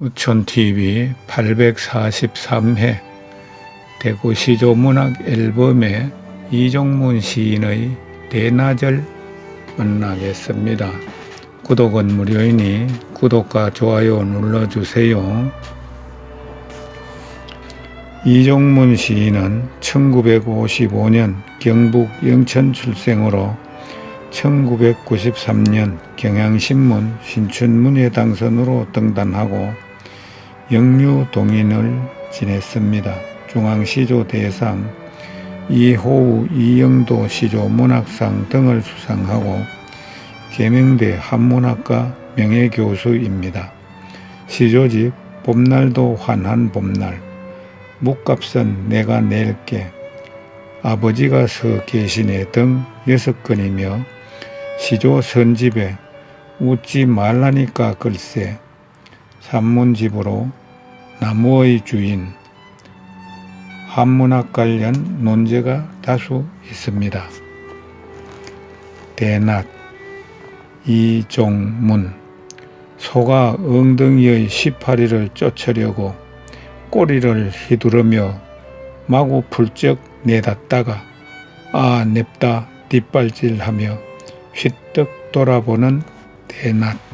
우촌TV 843회 대구 시조 문학 앨범의 이종문 시인의 대나절 만나겠습니다. 구독은 무료이니 구독과 좋아요 눌러주세요. 이종문 시인은 1955년 경북 영천 출생으로 1993년 경향신문 신춘문예 당선으로 등단하고 영유동인을 지냈습니다. 중앙시조 대상, 이호우 이영도 시조 문학상 등을 수상하고 계명대 한문학과 명예교수입니다. 시조집 봄날도 환한 봄날, 묵값은 내가 낼게, 아버지가 서 계시네 등 여섯 건이며 시조 선집에 웃지 말라니까 글쎄 산문집으로 나무의 주인 한문학 관련 논제가 다수 있습니다. 대낮 이종문 소가 엉덩이의 시파리를 쫓으려고 꼬리를 휘두르며 마구 풀쩍 내닫다가 아 냅다 뒷발질하며 휘떡 돌아보는 대낮